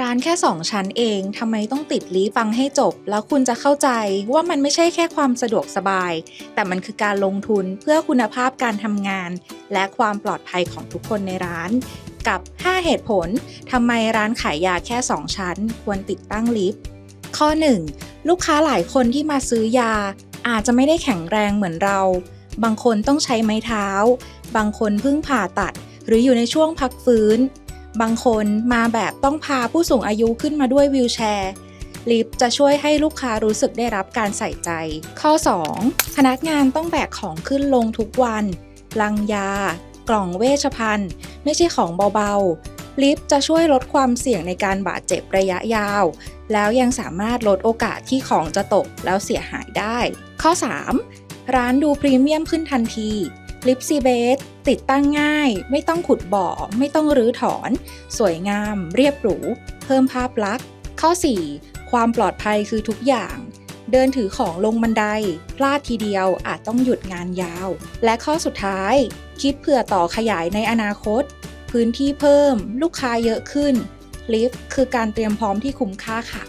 ร้านแค่ 2 ชั้นเองทำไมต้องติดลีฟฟังให้จบ แล้วคุณจะเข้าใจว่ามันไม่ใช่แค่ความสะดวกสบาย แต่มันคือการลงทุนเพื่อคุณภาพการทำงาน และความปลอดภัยของทุกคนในร้าน กับ 5 เหตุผลทำไมร้านขายยาแค่ 2 ชั้น ควรติดตั้งลิฟต์ข้อ 1 ลูกค้าหลายคนที่มาซื้อยา อาจจะไม่ได้แข็งแรงเหมือนเรา บางคนต้องใช้ไม้เท้า บางคนเพิ่งผ่าตัด หรืออยู่ในช่วงพักฟื้น บางคนมาแบบต้องพาผู้สูงอายุขึ้นมาด้วยวีลแชร์ ลิฟต์จะช่วยให้ลูกค้ารู้สึกได้รับการใส่ใจ ข้อ 2 พนักงานต้องแบกของขึ้นลงทุกวัน ลังยา กล่องเวชภัณฑ์ ไม่ใช่ของเบาๆ ลิฟต์จะช่วยลดความเสี่ยงในการบาดเจ็บระยะยาว แล้วยังสามารถลดโอกาสที่ของจะตกแล้วเสียหายได้ ข้อ 3 ร้านดูพรีเมียมขึ้นทันที ลิปซีเบสติดตั้งง่าย ไม่ต้องขุดบ่อ ไม่ต้องรื้อถอน สวยงาม เรียบหรู เพิ่มภาพลักษณ์ ข้อ 4 ความปลอดภัยคือทุกอย่าง เดินถือของลงบันได พลาดทีเดียวอาจต้องหยุดงานยาว และข้อสุดท้าย คิดเผื่อต่อขยายในอนาคต พื้นที่เพิ่ม ลูกค้าเยอะขึ้นลิฟต์คือการเตรียมพร้อมที่คุ้มค่าค่ะ